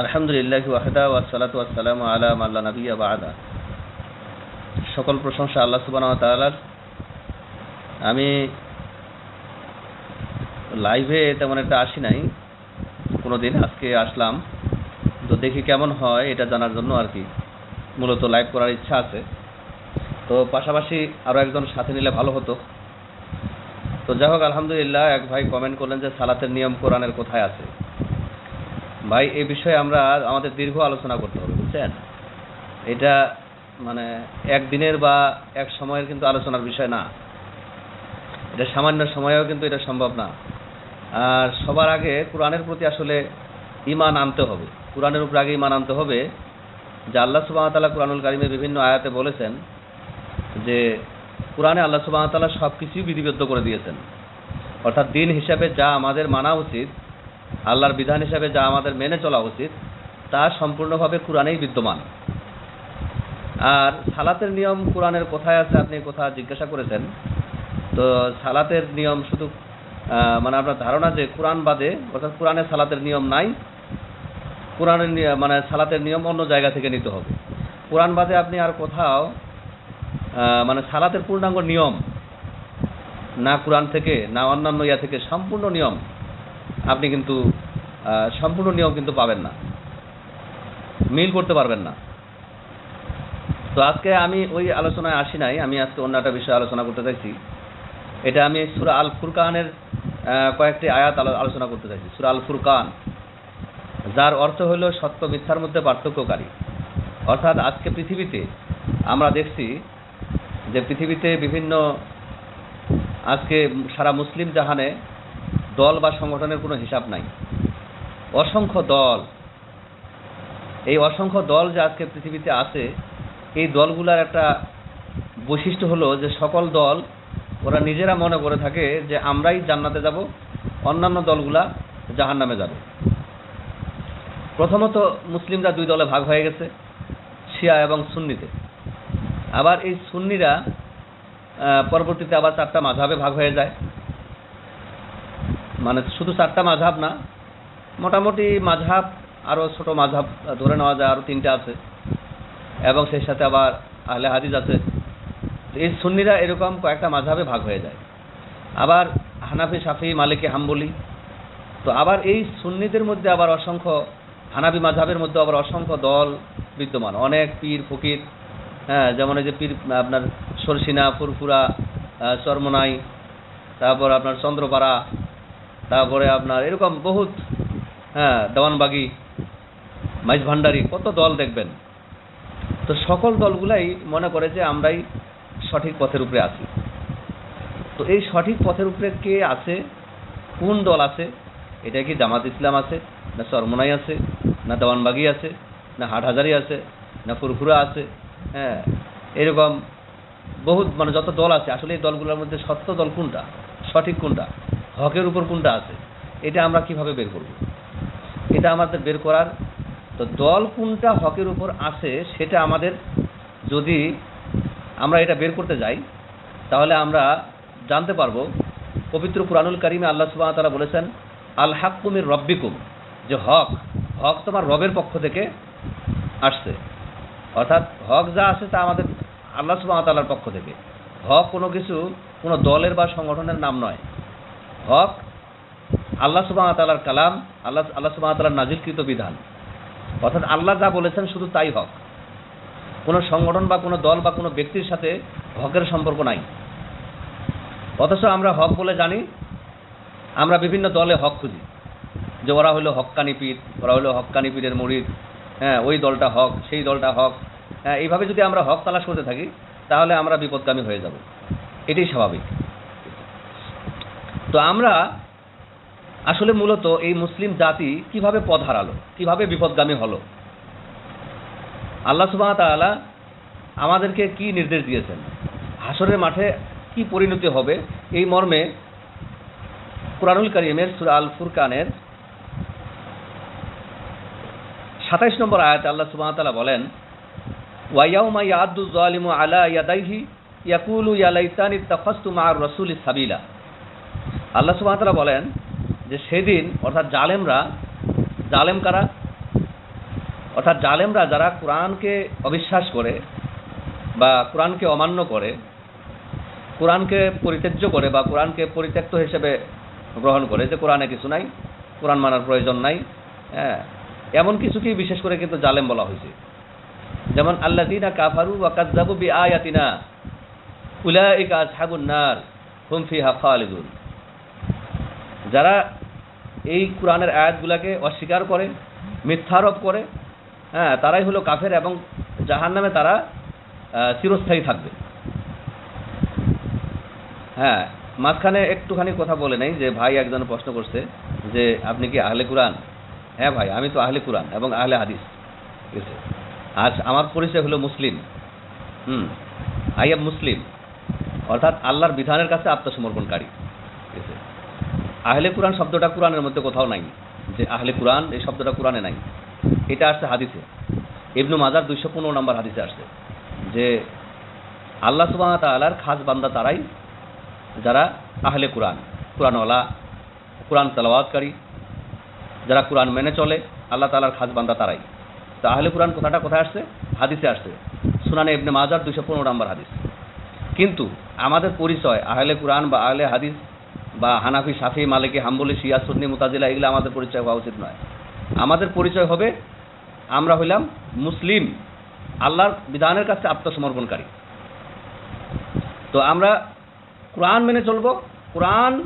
আলহামদুলিল্লাহ ওয়াহদা ওয়াসালাতু ওয়াসসালাম আলা মাল্লা নবিয়া বাদা। সকল প্রশংসা আল্লাহ সুবহানাহু ওয়া তাআলার। আমি লাইভে তেমন একটা আসি নাই, কোনোদিন আজকে আসলাম। তো দেখি কেমন হয় এটা জানার জন্য আর কি। মূলত লাইভ করার ইচ্ছা আছে। তো পাশাপাশি আরও একজন সাথে নিলে ভালো হতো। তো যাই হোক, আলহামদুলিল্লাহ, এক ভাই কমেন্ট করলেন যে সালাতের নিয়ম কোরআনের কোথায় আছে? ভাই, এই বিষয়ে আমরা আমাদের দীর্ঘ আলোচনা করতে হবে, বুঝছেন? এটা মানে একদিনের বা এক সময়ের কিন্তু আলোচনার বিষয় না। এটা সামান্য সময়েও কিন্তু এটা সম্ভব না। আর সবার আগে কোরআনের প্রতি আসলে ইমান আনতে হবে। কোরআনের উপর আগে ইমান আনতে হবে। যে আল্লাহ সুবাহতাল্লাহ কোরআনুল কারিমে বিভিন্ন আয়াতে বলেছেন যে, কোরআনে আল্লাহ সুবাহতাল্লাহ সব কিছুই বিধিবদ্ধ করে দিয়েছেন। অর্থাৎ দিন হিসাবে যা আমাদের মানা উচিত আল্লাহর বিধান হিসাবে যা আমাদের মেনে চলা উচিত, তা সম্পূর্ণভাবে কোরআনেই বিদ্যমান। আর সালাতের নিয়ম কোরআনের কোথায় আছে আপনি কোথা জিজ্ঞাসা করেছেন? তো সালাতের নিয়ম শুধু মানে আপনার ধারণা যে কোরআন বাদে, অর্থাৎ কোরআনে সালাতের নিয়ম নাই, কোরআনের মানে সালাতের নিয়ম অন্য জায়গা থেকে নিতে হবে। কোরআন বাদে আপনি আর কোথাও মানে সালাতের পূর্ণাঙ্গ নিয়ম, না কোরআন থেকে, না অন্যান্য ইয়া থেকে সম্পূর্ণ নিয়ম আপনি কিন্তু সম্পূর্ণ নিয়ম কিন্তু পাবেন না। মিল করতে পারবেন না। তো আজকে আমি ওই আলোচনায় আসি নাই, আমি আজকে অন্য একটা বিষয়ে আলোচনা করতে চাইছি। এটা আমি সুরা আল ফুরকানের কয়েকটি আয়াত আলোচনা করতে চাইছি। সুরা আল ফুরকান যার অর্থ হলো সত্য মিথ্যার মধ্যে পার্থক্যকারী। অর্থাৎ আজকে পৃথিবীতে আমরা দেখছি যে পৃথিবীতে বিভিন্ন, আজকে সারা মুসলিম জাহানে দল বা সংগঠনের কোনো হিসাব নাই। অসংখ্য দল। এই অসংখ্য দল যে আজকে পৃথিবীতে আছে, এই দলগুলার একটা বৈশিষ্ট্য হলো যে সকল দল, ওরা নিজেরা মনে করে থাকে যে আমরাই জান্নাতে যাব, অন্যান্য দলগুলা জাহান্নামে যাবে। প্রথমত মুসলিমরা দুই দলে ভাগ হয়ে গেছে, শিয়া এবং সুন্নিতে। আবার এই সুন্নিরা পরবর্তীতে আবার চারটা মাঝাবে ভাগ হয়ে যায়। মানে শুধু চারটা মাঝাব না, মোটামুটি মাঝাব আরও ছোট মাঝাব ধরে নেওয়া যায় আরও তিনটা আছে। এবং সেই সাথে আবার আহলে হাদিস আছে। এই সুন্নিরা এরকম কয়েকটা মাঝাবে ভাগ হয়ে যায়। আবার হানাফি সাফি মালিকি, হাম্বলি। তো আবার এই সুন্নিদের মধ্যে আবার অসংখ্য হানাবি মাঝাবের মধ্যে আবার অসংখ্য দল বিদ্যমান। অনেক পীর, ফকির হ্যাঁ যেমন এই যে পীর আপনার সরসিনা, ফুরফুরা চরমনাই, তারপর আপনার চন্দ্রপাড়া তারপরে আপনার এরকম বহুত হ্যাঁ দেওয়ানবাগি, মাইজ ভান্ডারি, কত দল দেখবেন। তো সকল দলগুলাই মনে করে যে আমরাই সঠিক পথের উপরে আছি। তো এই সঠিক পথের উপরে কে আছে, কোন দল আছে, এটা কি জামাত ইসলাম আছে, না চরমনাই আছে, না দেওয়ানবাগি আছে, না হাটহাজারি আছে, না ফুরফুরা আছে হ্যাঁ এরকম বহুত মানে যত দল আছে, আসলে এই দলগুলোর মধ্যে সত্য দল কোনটা? সঠিক কোনটা? হকের উপর কোনটা আছে? এটা আমরা কীভাবে বের করব? এটা আমাদের বের করার, তো দল কোনটা হকের উপর আছে সেটা আমাদের যদি আমরা এটা বের করতে যাই, তাহলে আমরা জানতে পারব। পবিত্র কুরআনুল কারিমে আল্লাহ তাআলা বলেছেন, আল হাক্কুমির রব্বিকুম যে হক হক তোমার রবের পক্ষ থেকে আসছে। অর্থাৎ হক যা আছে তা আমাদের আল্লাহ তাআলার পক্ষ থেকে। হক কোনো কিছু কোনো দলের বা সংগঠনের নাম নয়। হক আল্লাহ সুবহানাহু ওয়া তাআলার কালাম, আল্লাহ আল্লাহ সুবহানাহু ওয়া তাআলার নাজিলকৃত বিধান। অর্থাৎ আল্লাহ যা বলেছেন শুধু তাই হক। কোনো সংগঠন বা কোনো দল বা কোনো ব্যক্তির সাথে হকের সম্পর্ক নাই। অথচ আমরা হক বলে জানি, আমরা বিভিন্ন দলে হক খুঁজি। যে ওরা হলো হক্কানি পীর, ওরা হলো হক্কানি পীরের মরিদ হ্যাঁ ওই দলটা হক, সেই দলটা হক হ্যাঁ এইভাবে যদি আমরা হক তালাশ করতে থাকি, তাহলে আমরা বিপদগামী হয়ে যাব। এটাই স্বাভাবিক। তো আমরা আসলে মূলত এই মুসলিম জাতি কীভাবে পথ হারালো, কীভাবে বিপদগামী হলো? আল্লাহ সুবাহ তাআলা আমাদেরকে কি নির্দেশ দিয়েছেন? হাসরের মাঠে কি পরিণতি হবে? এই মর্মে কুরআনুল কারিমের সূরা আল ফুরকানের সাতাইশ নম্বর আয়াতে আল্লাহ ওয়া বলেন ওয়াইয়াউমা ইয়াদু যালিমু আলা ইয়াদাইহি ইয়াকুলু ইয়া লাইতানি তাখাসতু মা'আর রাসূলি সাবিলা। আল্লাহ তাআলা বলেন যে সেদিন, অর্থাৎ জালেমরা, জালেম কারা? অর্থাৎ জালেমরা যারা কোরআনকে অবিশ্বাস করে বা কোরআনকে অমান্য করে, কোরআনকে পরিত্যাজ্য করে বা কোরআনকে পরিত্যক্ত হিসেবে গ্রহণ করে, যে কোরআনে কিছু নাই, কোরআন মানার প্রয়োজন নাই হ্যাঁ এমন কিছুকেই বিশেষ করে কিন্তু জালেম বলা হয়েছে? যেমন আল্লাহ দিনা কাফারু বা কাজাবু বি আয়াতিনা উলাইকা আসহাবুন নার, হুম ফিহা খালিদুন। যারা এই কোরআনের আয়াতগুলোকে অস্বীকার করে, মিথ্যারোপ করে হ্যাঁ তারাই হলো কাফের এবং জাহান নামে তারা চিরস্থায়ী থাকবে। হ্যাঁ মাঝখানে একটুখানি কথা বলে নেই যে ভাই একজন প্রশ্ন করছে যে আপনি কি আহলে কোরআন? হ্যাঁ ভাই, আমি তো আহলে কোরআন এবং আহলে হাদিস। ঠিক আছে আজ আমার পরিচয় হলো মুসলিম। হুম, আই এম মুসলিম। অর্থাৎ আল্লাহর বিধানের কাছে আত্মসমর্পণকারী। আহলে কোরআন শব্দটা কোরআনের মধ্যে কোথাও নাই। যে আহলে কোরআন, এই শব্দটা কোরআনে নাই। এটা আসছে হাদিসে। ইবনু মাজার দুইশো পনেরো নম্বর হাদিসে আসছে যে, আল্লাহ সুবাহ তালার খাস বান্দা তারাই যারা আহলে কোরআন, কোরআনওয়ালা, কোরআন তেলাওয়াতকারী, যারা কোরআন মেনে চলে, আল্লাহ তালার খাস বান্দা তারাই। তো আহলে কোরআন কথাটা কোথায় আসছে? হাদিসে আসছে। সুনানে ইবনে মাজার দুইশো পনেরো নম্বর হাদিস। কিন্তু আমাদের পরিচয় আহলে কোরআন বা আহলে হাদিস বা হানাফি, সাফি, মালিকি, হাম্বলি, শিয়া, সুন্নি, মুতাজিলা, এগুলো আমাদের পরিচয় হওয়া উচিত নয়। আমাদের পরিচয় হবে আমরা হইলাম মুসলিম। আল্লাহর বিধানের কাছে আত্মসমর্পণকারী। তো আমরা কোরআন মেনে চলবো। কোরআন,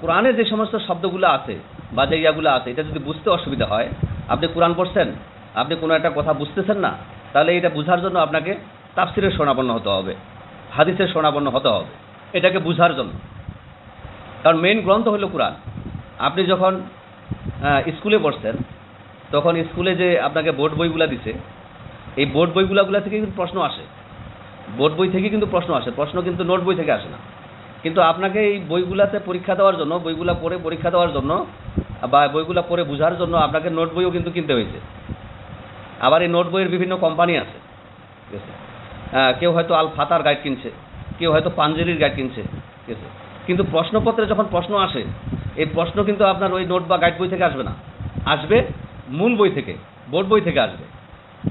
কোরআনে যে সমস্ত শব্দগুলো আছে বা যে ইয়াগুলো আছে, এটা যদি বুঝতে অসুবিধা হয়, আপনি কোরআন পড়ছেন, আপনি কোনো একটা কথা বুঝতেছেন না, তাহলে এটা বোঝার জন্য আপনাকে তাফসিরের শোনাপন্ন হতে হবে, হাদিসের শোনাপন্ন হতে হবে। এটাকে বুঝার জন্য। কারণ মেইন গ্রন্থ হলো কোরআন। আপনি যখন স্কুলে পড়ছেন, তখন স্কুলে যে আপনাকে বোর্ড বইগুলা দিছে, এই বোর্ড বইগুলাগুলা থেকে কিন্তু প্রশ্ন আসে। বোর্ড বই থেকে কিন্তু প্রশ্ন আসে, প্রশ্ন কিন্তু নোট বই থেকে আসে না। কিন্তু আপনাকে এই বইগুলাতে পরীক্ষা দেওয়ার জন্য, বইগুলা পড়ে পরীক্ষা দেওয়ার জন্য, বা বইগুলা পড়ে বোঝার জন্য আপনাকে নোট বইও কিন্তু কিনতে হয়েছে। আবার এই নোট বইয়ের বিভিন্ন কোম্পানি আছে, ঠিক আছে? কেউ হয়তো আল ফাতার গাইড কিনছে, কেউ হয়তো পাঞ্জেরির গাইড কিনছে, ঠিক আছে? কিন্তু প্রশ্নপত্রে যখন প্রশ্ন আসে, এই প্রশ্ন কিন্তু আপনার ওই নোট বা গাইড বই থেকে আসবে না। আসবে মূল বই থেকে, বোর্ড বই থেকে আসবে।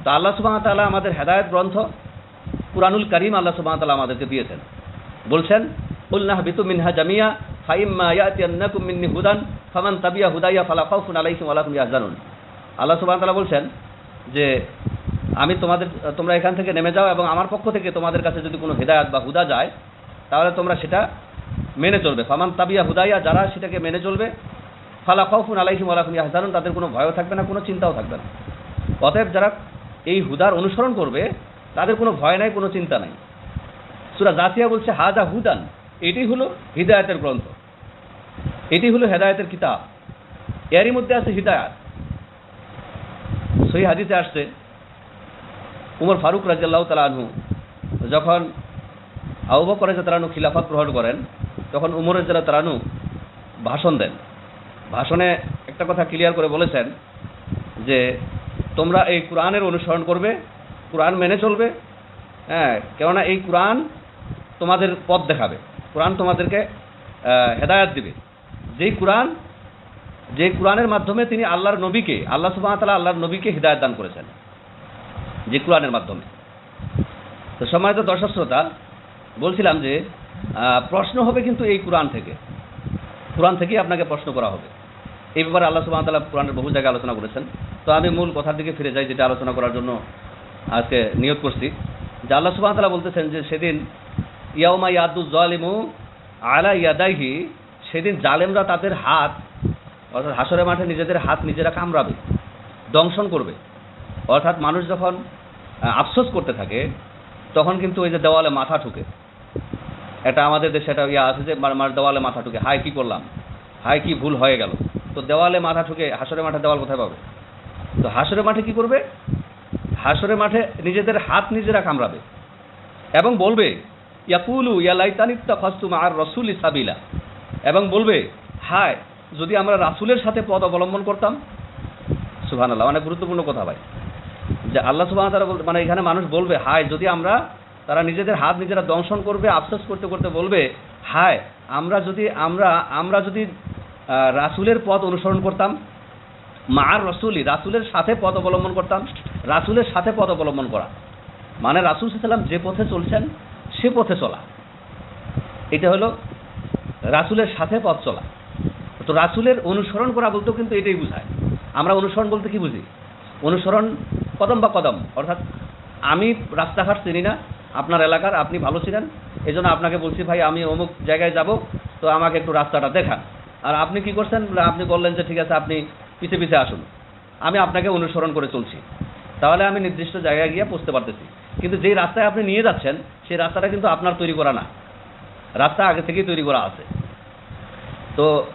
তো আল্লাহ সুবাহ তাআলা আমাদের হেদায়েত গ্রন্থ, কুরআনুল করিম আল্লাহ সুবাহ তাআলা আমাদেরকে দিয়েছেন। বলছেন কুলনাহ বিতু মিনহা জামিয়া, ফাইম্মা হুদান, ফামান তাবিয়া হুদাইয়া ফালা খাউফুন আলাইহিম ইয়াহজানুন। আল্লাহ সুবহানাহু তাআলা বলছেন যে, আমি তোমাদের, তোমরা এখান থেকে নেমে যাও এবং আমার পক্ষ থেকে তোমাদের কাছে যদি কোনো হেদায়াত বা হুদা যায়, তাহলে তোমরা সেটা মেনে চলবে। ফামান তাবিয়া হুদাইয়া, যারা সেটাকে মেনে চলবে, ফালা খাউফুন আলাইহিম হুম ইয়াহজানুন, তাদের কোনো ভয়ও থাকবে না, কোনো চিন্তাও থাকবে না। অতএব যারা এই হুদার অনুসরণ করবে, তাদের কোনো ভয় নাই, কোনো চিন্তা নাই। সুরা জাসিয়া বলছে, হাজা হুদান এটি হলো হিদায়াতের গ্রন্থ। এটি হলো হেদায়েতের কিতাব। এরই মধ্যে আছে হিদায়াত। সহি হাদিসে আসছে, উমর ফারুক রাজিয়াল্লাহ তালানহু যখন আবু বকর তালানু খিলাফত গ্রহণ করেন তখন উমরের যারা তালানু ভাষণ দেন। ভাষণে একটা কথা ক্লিয়ার করে বলেছেন যে, তোমরা এই কোরআনের অনুসরণ করবে, কোরআন মেনে চলবে হ্যাঁ কেননা এই কোরআন তোমাদের পথ দেখাবে, কোরআন তোমাদেরকে হেদায়াত দিবে। যেই কোরআন যে কোরআনের মাধ্যমে তিনি আল্লাহর নবীকে, আল্লাহ সুবাহ তালা আল্লাহর নবীকে হৃদায়ত দান করেছেন, যে কোরআনের মাধ্যমে। তো সময় তো দর্শক শ্রোতা, বলছিলাম যে প্রশ্ন হবে কিন্তু এই কোরআন থেকে। কোরআন থেকেই আপনাকে প্রশ্ন করা হবে। এই ব্যাপারে আল্লাহ সুবাহ তালা কোরআনের বহু জায়গায় আলোচনা করেছেন। তো আমি মূল কথার দিকে ফিরে যাই, যেটা আলোচনা করার জন্য আজকে নিয়োগ করছি। যে আল্লাহ সুবাহ তালা বলতেছেন যে সেদিন, ইয়াউমা ইয়াদু জালিমু আলা ইয়াদাইহি, সেদিন জালেমরা তাদের হাত, অর্থাৎ হাসরের মাঠে নিজেদের হাত নিজেরা কামড়াবে, দংশন করবে। অর্থাৎ মানুষ যখন আফসোস করতে থাকে, তখন কিন্তু ওই যে দেওয়ালে মাথা ঠুকে। এটা আমাদের দেশে একটা ইয়ে আছে যে মা- মা- দেওয়ালে মাথা ঠুকে হায়, কি করলাম? হায়, কি ভুল হয়ে গেল? তো দেওয়ালে মাথা ঠুকে হাসরের মাঠে দেওয়াল কোথায় পাবে? তো হাসরের মাঠে কি করবে? হাসরের মাঠে নিজেদের হাত নিজেরা কামড়াবে। এবং বলবে, ইয়াকুলু ইয়ালাইতানিত্তা ফাস্তুম আর রসুল সাবিলা। এবং বলবে, হায়, যদি আমরা রাসূলের সাথে পথ অবলম্বন করতাম? সুবহানাল্লাহ, অনেক গুরুত্বপূর্ণ কথা ভাই। যে আল্লাহ সুবহান তারা মানে এখানে মানুষ বলবে, হায়, যদি আমরা তারা নিজেদের হাত নিজেরা দংশন করবে, আফসোস করতে করতে বলবে, হায়, আমরা যদি, আমরা আমরা যদি রাসূলের পথ অনুসরণ করতাম মার রসুলি, রাসুলের সাথে পথ অবলম্বন করতাম, রাসুলের সাথে পথ অবলম্বন করা। মানে রাসুল সাল্লাম যে পথে চলছেন, সে পথে চলা। এটা হলো রাসুলের সাথে পথ চলা। তো রাসুলের অনুসরণ করা বলতেও কিন্তু এটাই বোঝায়। আমরা অনুসরণ বলতে কি বুঝি? অনুসরণ কদম বা কদম, অর্থাৎ আমি রাস্তাঘাট চিনি না আপনার এলাকার, আপনি ভালো ছিলেন। এই জন্য আপনাকে বলছি, ভাই, আমি অমুক জায়গায় যাব, তো আমাকে একটু রাস্তাটা দেখান। আর আপনি কি করছেন? আপনি বললেন যে, ঠিক আছে, আপনি পিছে পিছে আসুন। আমি আপনাকে অনুসরণ করে চলছি। তাহলে আমি নির্দিষ্ট জায়গায় গিয়ে পৌঁছতে পারতেছি। কিন্তু যেই রাস্তায় আপনি নিয়ে যাচ্ছেন, সেই রাস্তাটা কিন্তু আপনার তৈরি করা না। রাস্তা আগে থেকেই তৈরি করা আছে। তো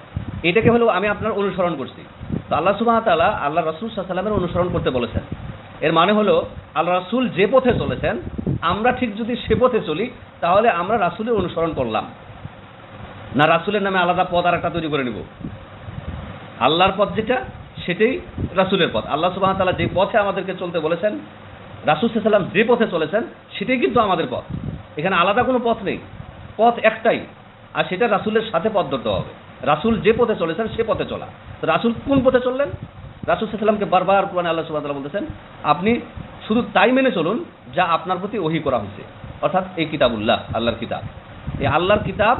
এটাকে হলো আমি আপনার অনুসরণ করছি। তো আল্লাহ সুবাহতালা আল্লাহ রসুল সাল্লামের অনুসরণ করতে বলেছেন। এর মানে হলো, আল্লাহ রাসুল যে পথে চলেছেন আমরা ঠিক যদি সে পথে চলি, তাহলে আমরা রাসুলের অনুসরণ করলাম। না রাসুলের নামে আলাদা পথ আর একটা তৈরি করে নিব। আল্লাহর পথ যেটা, সেটাই রাসুলের পথ। আল্লাহ সুবাহ তালা যে পথে আমাদেরকে চলতে বলেছেন, রাসুল সাল্লাম যে পথে চলেছেন, সেটাই কিন্তু আমাদের পথ। এখানে আলাদা কোনো পথ নেই। পথ একটাই, আর সেটা রাসুলের সাথে পথ ধরতে হবে। রাসুল যে পথে চলেছেন, সে পথে চলা। তো রাসুল কোন পথে চললেন? রাসুল সাল্লামকে বারবার কোরআনে আল্লাহ সুবাহ বলতেছেন, আপনি শুধু তাই মেনে চলুন যা আপনার প্রতি ওহি করা হয়েছে। অর্থাৎ এই কিতাবুল্লাহ, আল্লাহর কিতাব। এই আল্লাহর কিতাব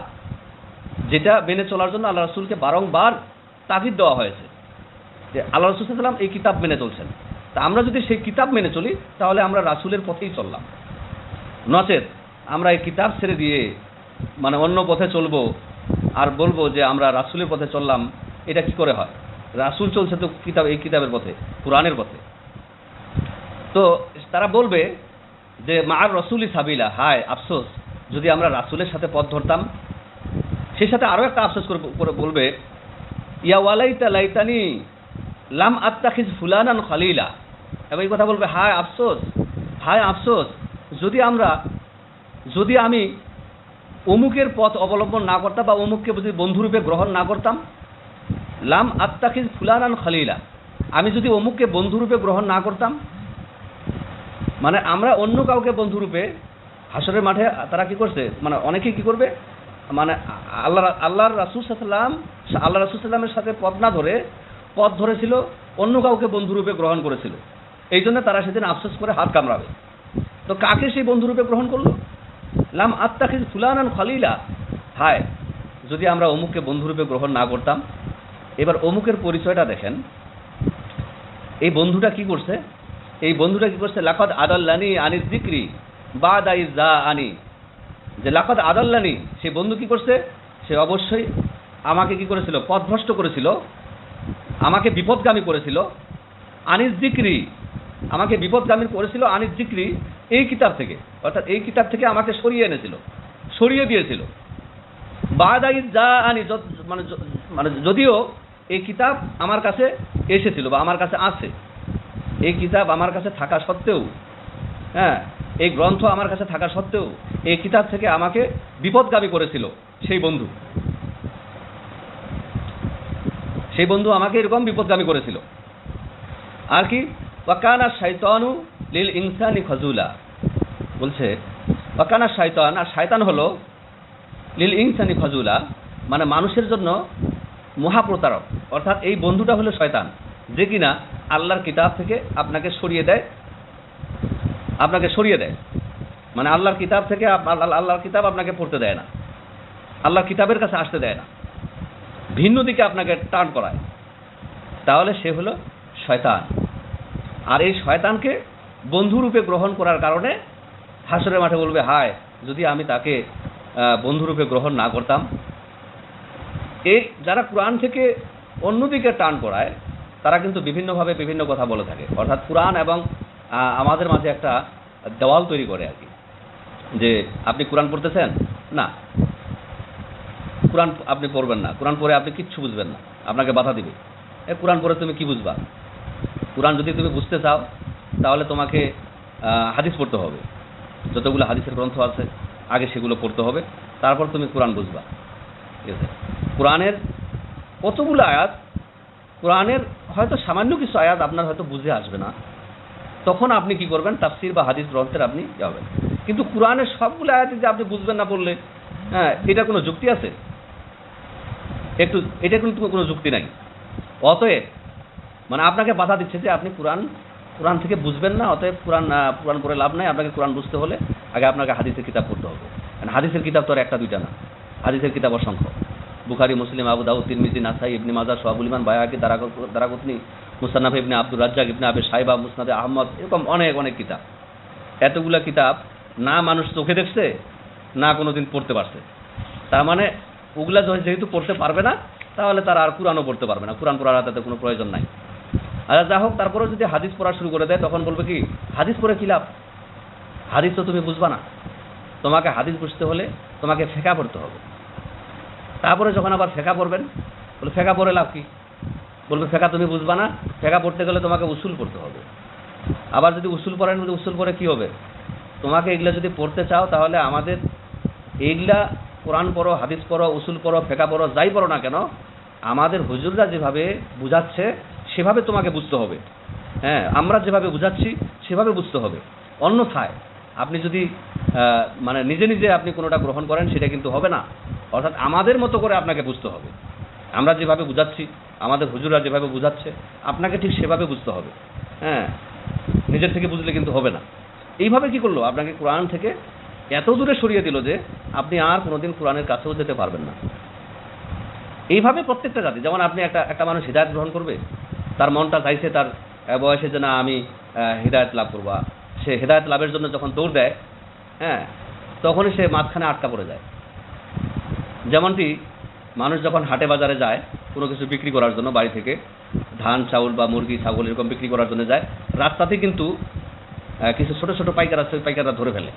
যেটা মেনে চলার জন্য আল্লাহ রাসুলকে বারংবার তাগিদ দেওয়া হয়েছে যে আল্লাহ রসুল সাল্লাম এই কিতাব মেনে চলছেন। তা আমরা যদি সেই কিতাব মেনে চলি, তাহলে আমরা রাসুলের পথেই চললাম। নচেত আমরা এই কিতাব ছেড়ে দিয়ে মানে অন্য পথে চলবো আর বলব যে আমরা রাসুলের পথে চললাম, এটা কি করে হয়? রাসুল চলছে তো কিতাব, এই কিতাবের পথে, কোরআনের পথে। তো তারা বলবে যে মার রসুলই সাবিলা। হায়, আফসোস। যদি আমরা রাসুলের সাথে পথ ধরতাম সেই সাথে আরও একটা আফসোস করে বলবে, ইয়া ওয়ালাইতা লাইতানি লাম আত্তাখিজ ফুলানান খালিলা। এবং এই কথা বলবে, হায়, আফসোস হায়, আফসোস। যদি আমরা, যদি আমি অমুকের পথ অবলম্বন না করতাম বা অমুককে যদি বন্ধুরূপে গ্রহণ না করতাম, লাম আত্তাখিজ ফুলানান খালিলা। আমি যদি অমুককে বন্ধুরূপে গ্রহণ না করতাম মানে আমরা অন্য কাউকে বন্ধুরূপে হাসরের মাঠে তারা কি করছে? মানে অনেকেই কি করবে? মানে আল্লাহ, আল্লাহর রাসুল সাল্লাম আল্লাহ রাসুল সাল্লামের সাথে পথ না ধরে পথ ধরেছিল, অন্য কাউকে বন্ধুরূপে গ্রহণ করেছিল। এই জন্য তারা সেদিন আফসোস করে হাত কামড়াবে। তো কাকে সেই বন্ধুরূপে গ্রহণ করল? লাম আত্মাখিজ ফুলানান খালিলা। হায়, যদি আমরা অমুককে বন্ধুরূপে গ্রহণ না করতাম। এবার অমুকের পরিচয়টা দেখেন। এই বন্ধুটা কি করছে? এই বন্ধুটা কি করছে? লাকাদ আদাল্লানি আনিস জিক্রি বা দাই যা আনি। যে লাকাদ আদাল্লানি সেই বন্ধু কি করছে? সে অবশ্যই আমাকে কি করেছিল? পথভ্রষ্ট করেছিল। আমাকে বিপদগামী করেছিল। আনিস জিক্রি আমাকে বিপদগামী করেছিল আনিস জিক্রি এই কিতাব থেকে। অর্থাৎ এই কিতাব থেকে আমাকে সরিয়ে এনেছিল, সরিয়ে দিয়েছিল। বাদাই যা আনি মানে মানে যদিও এই কিতাব আমার কাছে এসেছিল বা আমার কাছে আছে। এই কিতাব আমার কাছে থাকা সত্ত্বেও হ্যাঁ এই গ্রন্থ আমার কাছে থাকা সত্ত্বেও, এই কিতাব থেকে আমাকে বিপদগামী করেছিল সেই বন্ধু। সেই বন্ধু আমাকে এরকম বিপদগামী করেছিল। আর কি? ওয়াকানা শাইতানু লিল ইনসানি খজুলা। বলছে, ওয়াকানা শাইতান, আর শায়তান হলো লিল ইনসানি খজুলা মানে মানুষের জন্য মহাপ্রতারক। অর্থাৎ এই বন্ধুটা হলো শয়তান। যে কিনা আল্লাহর কিতাব থেকে আপনাকে সরিয়ে দেয়। আপনাকে সরিয়ে দেয়। মানে আল্লাহর কিতাব থেকে আল্লাহ- আল্লাহর কিতাব আপনাকে পড়তে দেয় না। আল্লাহর কিতাবের কাছে আসতে দেয় না। ভিন্ন দিকে আপনাকে টার্ন করায়। তাহলে সে হলো শয়তান। আর এই শয়তানকে বন্ধুরূপে গ্রহণ করার কারণে হাসরের মাঠে বলবে, হায়, যদি আমি তাকে বন্ধুরূপে গ্রহণ না করতাম। এই যারা কোরআন থেকে অন্যদিকে টান করায় তারা কিন্তু বিভিন্নভাবে বিভিন্ন কথা বলে থাকে। অর্থাৎ কোরআন এবং আমাদের মাঝে একটা দেওয়াল তৈরি করে আর কি। যে আপনি কোরআন পড়তেছেন? না। কোরআন আপনি পড়বেন না। কোরআন পড়ে আপনি কিচ্ছু বুঝবেন না। আপনাকে বাধা দিবে। এ, কোরআন পড়ে তুমি কি বুঝবা? কোরআন যদি তুমি বুঝতে চাও, তাহলে তোমাকে হাদিস পড়তে হবে। যতগুলো হাদিসের গ্রন্থ আছে, আগে সেগুলো পড়তে হবে। তারপর তুমি কোরআন বুঝবা। ঠিক আছে? কোরআনের কতগুলো আয়াত কোরআনের হয়তো সামান্য কিছু আয়াত আপনার হয়তো বুঝে আসবে না। তখন আপনি কি করবেন? তাফসির বা হাদিস গ্রন্থের আপনি যাবেন। কিন্তু কোরআনের সবগুলো আয়াতে যে আপনি বুঝবেন না বললে হ্যাঁ এটা কোনো যুক্তি আছে? একটু, এটা কিন্তু কোনো যুক্তি নাই। অতএব মানে আপনাকে বাধা দিচ্ছে যে আপনি কোরআন কোরআন থেকে বুঝবেন না, অতএব কোরআন কোরআন পড়ে লাভ নাই। আপনাকে কোরআন বুঝতে হলে আগে আপনাকে হাদিসের কিতাব পড়তে হবে। কারণ হাদিসের কিতাব তো আর একটা দুইটা না। হাদিসের কিতাব অসংখ্য। বুখারি, মুসলিম, আবু দাউদ, তিরমিজি, নাসাই, ইবনি মাজা সোহাবুল ইমান বায়াকি দারাকুতনি মুসান্নাফ ইবনে আব্দুর রাজ্জাক, ইবনে আবে সাইবা মুসনাদে আহমদ, এরকম অনেক অনেক কিতাব। এতগুলা কিতাব না মানুষ চোখে দেখছে, না কোনোদিন পড়তে পারছে। তার মানে ওগুলা যেহেতু পড়তে পারবে না, তাহলে তারা আর কোরআনও পড়তে পারবে না। কোরআন পড়ার তাতে কোনো প্রয়োজন নাই। আর যা হোক, তারপরেও যদি হাদিস পড়া শুরু করে দেয়, তখন বলবে কি, হাদিস পড়ে কি লাভ? হাদিস তো তুমি বুঝবা না। তোমাকে হাদিস বুঝতে হলে তোমাকে ফেঁকা পড়তে হবে। তারপরে যখন আবার ফেঁকা পড়বেন, বলে, ফেঁকা পড়ে লাভ কি? বলবে, ফেঁকা তুমি বুঝবা না, ফেঁকা পড়তে গেলে তোমাকে উসুল পড়তে হবে। আবার যদি উসুল পড়েন উসুল পড়ে কি হবে? তোমাকে এগুলা যদি পড়তে চাও, তাহলে আমাদের এইগুলা কোরআন পড়ো, হাদিস পড়ো, উসুল পড়ো, ফেঁকা পড়ো, যাই পড়ো না কেন, আমাদের হুজুররা যেভাবে বুঝাচ্ছে, সেভাবে তোমাকে বুঝতে হবে। হ্যাঁ আমরা যেভাবে বুঝাচ্ছি, সেভাবে বুঝতে হবে। অন্যথায় আপনি যদি মানে নিজে নিজে আপনি কোনোটা গ্রহণ করেন, সেটা কিন্তু হবে না। অর্থাৎ আমাদের মতো করে আপনাকে বুঝতে হবে। আমরা যেভাবে বুঝাচ্ছি, আমাদের হুজুররা যেভাবে বুঝাচ্ছে, আপনাকে ঠিক সেভাবে বুঝতে হবে। হ্যাঁ নিজের থেকে বুঝলে কিন্তু হবে না। এইভাবে কি করল? আপনাকে কোরআন থেকে এত দূরে সরিয়ে দিল যে আপনি আর কোনোদিন কোরআনের কাছেও যেতে পারবেন না। এইভাবে প্রত্যেকটা জাতি, যেমন আপনি একটা একটা মানুষ হৃদায়ত গ্রহণ করবে, তার মনটা চাইছে তার বয়সে যে না আমি হৃদায়ত লাভ করব। সে হৃদায়ত লাভের জন্য যখন দৌড় দেয় হ্যাঁ তখনই সে মাঝখানে আটকা পড়ে যায়। যেমনটি মানুষ যখন হাটে বাজারে যায়, কোনো কিছু বিক্রি করার জন্য বাড়ি থেকে, ধান, চাউল বা মুরগি, ছাগল এরকম বিক্রি করার জন্য যায় রাস্তাতে কিন্তু কিছু ছোট ছোট পাইকার আছে পাইকাররা ধরে ফেলে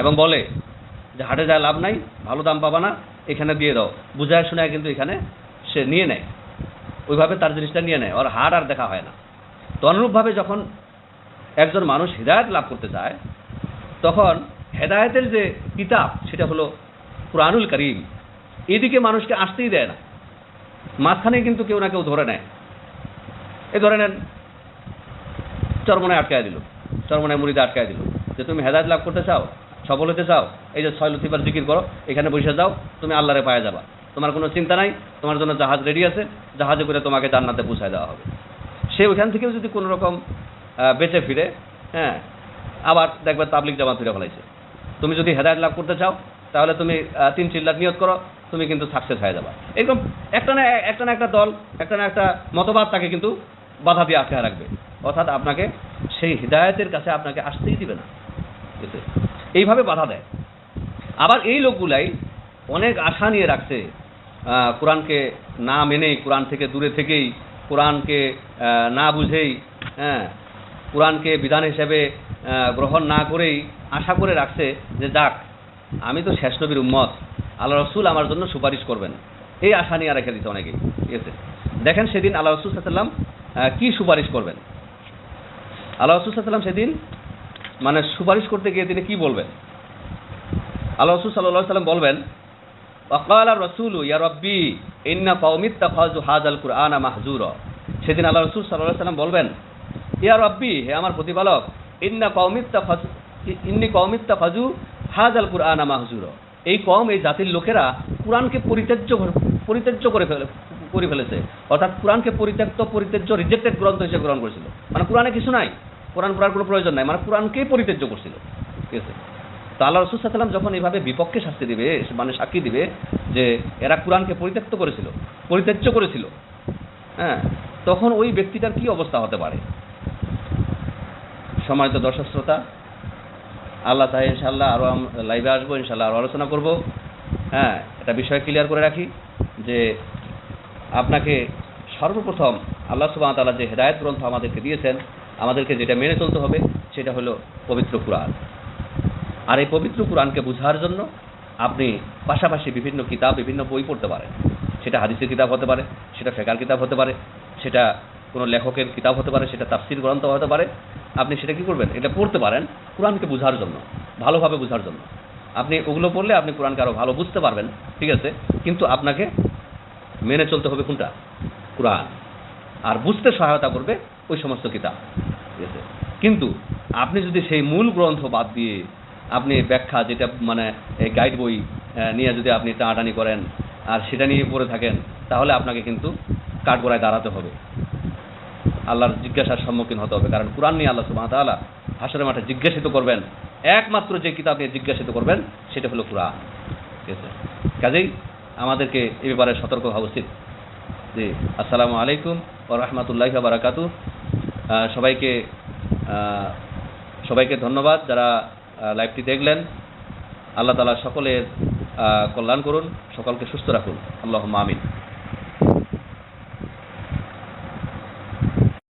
এবং বলে যে হাটে যায় লাভ নাই, ভালো দাম পাবা না, এখানে দিয়ে দাও। বুঝায় শোনায় কিন্তু এখানে সে নিয়ে নেয়। ওইভাবে তার জিনিসটা নিয়ে নেয়। ওর হাট আর দেখা হয় না। তো অনুরূপভাবে যখন একজন মানুষ হৃদায়ত লাভ করতে চায় তখন হেদায়েতের যে কিতাব, সেটা হলো কোরআনুল করিম। এদিকে মানুষকে আসতেই দেয় না। মাঝখানে কিন্তু কেউ না কেউ ধরে নেয়। এই ধরে নেন, চরমনায় আটকায় দিল, চরমনায় মুড়িতে আটকায় দিল। যে তুমি হেদায়ত লাভ করতে চাও, সফল হতে চাও, এই যে ছয় লতিবার জিকির করো, এখানে বসে যাও, তুমি আল্লাহরে পায়ে যাবা। তোমার কোনো চিন্তা নাই, তোমার জন্য জাহাজ রেডি আছে, জাহাজে করে তোমাকে জান্নাতে পৌঁছায় দেওয়া হবে। সে ওইখান থেকেও যদি কোনো রকম বেঁচে ফিরে হ্যাঁ আবার দেখবে তাবলিক জামাত ফিরে ফেলাইছে। তুমি যদি হেদায়ত লাভ করতে চাও, তাহলে তুমি তিন চিল্লার নিয়োগ করো তুমি কিন্তু সাকসেস হয়ে যাবা। এরকম একটা না একটা না একটা দল, একটা না একটা মতবাদ তাকে কিন্তু বাধা দিয়ে আটকে রাখবে। অর্থাৎ আপনাকে সেই হৃদায়তের কাছে আপনাকে আসতেই দিবে না। এইভাবে বাধা দেয়। আবার এই লোকগুলাই অনেক আশা নিয়ে রাখছে কোরআনকে না মেনেই, কোরআন থেকে দূরে থেকেই, কোরআনকে না বুঝেই হ্যাঁ কোরআনকে বিধান হিসেবে গ্রহণ না করেই আশা করে রাখছে যে যাক আমি তো শেষ নবীর উম্মত। আল্লাহ রসুল আমার জন্য সুপারিশ করবেন। এই আশা নিয়ে রেখে দিতে অনেকেই। ঠিক আছে? দেখেন সেদিন আল্লাহ রসুল সাল্লাম কি সুপারিশ করবেন? আল্লাহ রসুল সাল্লাম সেদিন মানে সুপারিশ করতে গিয়ে তিনি কি বলবেন? আল্লাহ রসুল সাল্লাহ সাল্লাম বলবেন, ওয়াকাল রসুল রব্বি, ইন্না কৌমিত হাজ আল কুরআন মাহজুর। সেদিন আল্লাহ রসুল সাল্লাহ সাল্লাম বলবেন রব্বি, হে আমার প্রতিপালক, ইন্না ইন্নি কৌমিত ফাজু হাজ আল কুরআন মাহজুর। এই কম এই জাতির লোকেরা কোরআনকে পরিত্যাজ্য পরিত্যাজ্য করে ফেলে, করে ফেলেছে। অর্থাৎ কোরআনকে পরিত্যক্ত, পরিত্যাজ্য রিজেক্টেড গ্রন্থ হিসেবে গ্রহণ করেছিল। মানে কোরআনে কিছু নাই। কোরআন পড়ার কোনো প্রয়োজন নাই। মানে কোরআনকেই পরিত্যাজ্য করছিল। ঠিক আছে? তো আল্লাহ রসুল সাল্লাম যখন এইভাবে বিপক্ষে শাস্তি দিবে মানে সাক্ষী দিবে যে এরা কোরআনকে পরিত্যক্ত করেছিল, পরিত্যাজ্য করেছিল হ্যাঁ তখন ওই ব্যক্তিটার কি অবস্থা হতে পারে? সম্মানিত দর্শক, শ্রোতা আল্লাহ তাই ইনশাল্লাহ আরও লাইভে আসব ইনশাল্লাহ আরও আলোচনা করব। হ্যাঁ এটা বিষয় ক্লিয়ার করে রাখি, যে আপনাকে সর্বপ্রথম আল্লাহ সুবাহ তালা যে হেদায়ত গ্রন্থ আমাদেরকে দিয়েছেন, আমাদেরকে যেটা মেনে চলতে হবে, সেটা হলো পবিত্র কোরআন। আর এই পবিত্র কোরআনকে বোঝার জন্য আপনি পাশাপাশি বিভিন্ন কিতাব, বিভিন্ন বই পড়তে পারেন। সেটা হাদিসের কিতাব হতে পারে, সেটা ফেকার কিতাব হতে পারে, সেটা কোনো লেখকের কিতাব হতে পারে, সেটা তাফসির গ্রন্থ হতে পারে আপনি সেটা কি করবেন? এটা পড়তে পারেন কোরআনকে বোঝার জন্য, ভালোভাবে বোঝার জন্য। আপনি ওগুলো পড়লে আপনি কোরআনকে আরও ভালো বুঝতে পারবেন, ঠিক আছে? কিন্তু আপনাকে মেনে চলতে হবে কোনটা? কোরআন। আর বুঝতে সহায়তা করবে ওই সমস্ত কিতাব, ঠিক আছে? কিন্তু আপনি যদি সেই মূল গ্রন্থ বাদ দিয়ে আপনি ব্যাখ্যা যেটা মানে গাইড বই নিয়ে যদি আপনি টানাটানি করেন আর সেটা নিয়ে পড়ে থাকেন, তাহলে আপনাকে কিন্তু কাঠগড়ায় দাঁড়াতে হবে। আল্লাহর জিজ্ঞাসার সম্মুখীন হতে হবে। কারণ কোরআন নিয়ে আল্লাহ সুবাহ তাআলা হাসরের মাঠে জিজ্ঞাসিত করবেন। একমাত্র যে কিতাব নিয়ে জিজ্ঞাসিত করবেন, সেটা হলো কোরআন। ঠিক আছে? কাজেই আমাদেরকে এ ব্যাপারে সতর্ক হওয়া উচিত জি আসসালামু আলাইকুম ও রহমতুল্লাহ বারাকাতু। সবাইকে সবাইকে ধন্যবাদ যারা লাইভটি দেখলেন। আল্লাহ তালা সকলের কল্যাণ করুন, সকলকে সুস্থ রাখুন। আল্লাহ আমিন।